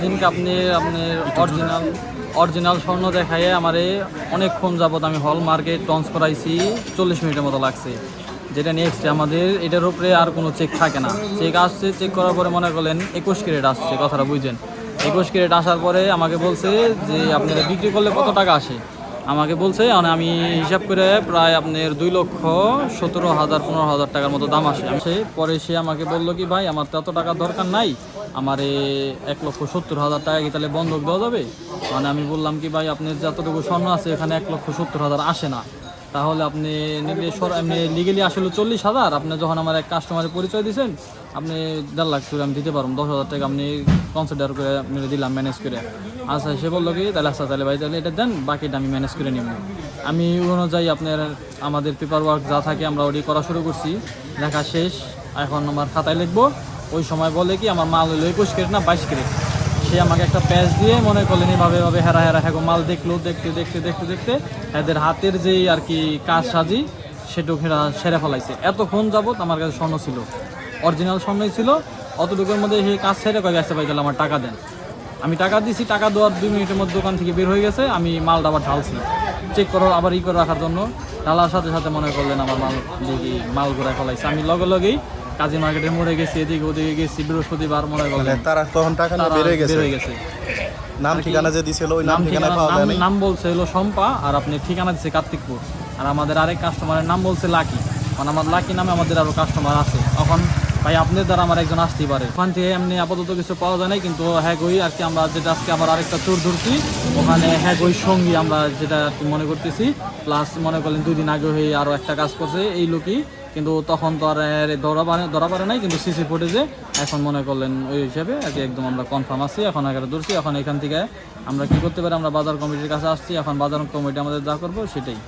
সেদিনকে আপনি আপনার অরিজিনাল অরিজিনাল স্বর্ণ দেখায় আমারে অনেকক্ষণ যাবৎ আমি হল মার্কেট টন্স করাইছি, চল্লিশ মিনিটের মতো লাগছে। যেটা নেক্সট আমাদের এটার উপরে আর কোনো চেক থাকে না। চেক আসছে চেক করার পরে মনে করলেন একুশ ক্যারেট আসছে, কথাটা বুঝছেন। একুশ ক্যারেট আসার পরে আমাকে বলছে যে, আপনারা বিক্রি করলে কত টাকা আসে? আমাকে বলছে মানে আমি হিসাব করে প্রায় আপনার দুই লক্ষ সতেরো হাজার, পনেরো হাজার টাকার মতো দাম আসে। সে- পরে সে আমাকে বলল কি, ভাই, আমার তো এত টাকার দরকার নাই, আমার এক লক্ষ সত্তর হাজার টাকা কি তাহলে বন্ধক দেওয়া যাবে? মানে আমি বললাম কি, ভাই, আপনার যতটুকু স্বর্ণ আছে, এখানে এক লক্ষ সত্তর হাজার আসে না। তাহলে আপনি নিলে সর এমনি লিগেলি আসলে চল্লিশ হাজার। আপনি যখন আমার এক কাস্টমারের পরিচয় দিয়েছেন আপনি দেড় লাখ করে আমি দিতে পারব, দশ হাজার টাকা আপনি কনসিডার করে আমি দিলাম ম্যানেজ করে। আচ্ছা সে বলল কি, তাহলে আচ্ছা তাহলে ভাই, তাহলে এটা দেন, বাকিটা আমি ম্যানেজ করে নিব। আমি অনুযায়ী আপনার, আমাদের পেপার ওয়ার্ক যা থাকে আমরা ওটি করা শুরু করছি। লেখা শেষ, এখন আমার খাতায় লিখব। ওই সময় বলে কি, আমার মাল হলো একুশ ক্যারেট না বাইশ ক্যারেট? সে আমাকে একটা প্যাচ দিয়ে মনে করলেন এভাবে এভাবে হেরা হেরা হ্যাঁ মাল দেখল, দেখতে দেখতে দেখতে দেখতে এদের হাতের যেই আর কি কাজ সাজি, সেটুকু হেরা সেরে ফেলাইছে। এতক্ষণ যাবত আমার কাছে স্বর্ণ ছিল। অরিজিনাল স্বর্ণই ছিল। অতটুকুর মধ্যে সেই কাজ সেরে কয়ে গেছে ভাই, তাহলে আমার টাকা দেন। আমি টাকা দিছি, টাকা দেওয়ার দুই মিনিটের মধ্যে দোকান থেকে বের হয়ে গেছে, আমি মালটা আবার ঢালছি। চেক করো, আবার ই করে রাখার জন্য। ঢালার সাথে সাথে মনে করলেন আমার মাল দেখি, মাল ঘুরায় ফেলাইছে। আমি লগে, লগেই কাজী মার্কেটে মোড়ে গেছি এদিকে ওদিকে গেছি বৃহস্পতিবার মনে মানে করলেন তারা তখন টাকা নিয়ে বেড়ে গেছে। হয়ে গেছে। নাম ঠিকানা যে দিছিল ওই নাম ঠিকানা পাওয়া যায় নাম- নাম বলছে হলো শম্পা আর আপনি ঠিকানা দিচ্ছে কার্তিকপুর। আর আমাদের আরেক কাস্টমারের নাম বলছে লাকি। মানে আমার লাকি নামে আমাদের আরও কাস্টমার আছে। এখন ভাই আপনার দ্বারা আমার একজন আসতেই পারে। ওখান থেকে এমনি আপাতত কিছু পাওয়া যায় নাই কিন্তু হ্যাঁ গই আর কি আমরা যেটা আজকে আবার আরেকটা চোর ধরছি ওখানে হ্যাঁ গই সঙ্গী আমরা যেটা মনে করতেছি। প্লাস মনে করলেন দুই দিন আগে হয়ে আরও একটা কাজ করছে এই লোকই কিন্তু তখন তো আর ধরা পারে ধরা পারে নাই, কিন্তু সিসি ফুটেজে এখন মনে করলেন ওই হিসাবে আর কি একদম আমরা কনফার্ম আছি, এখন আগে ধরছি, এখন এখান থেকে আমরা কি করতে পারি, আমরা বাজার কমিটির কাছে আসছি, এখন বাজার কমিটি আমাদের যা করব সেটাই।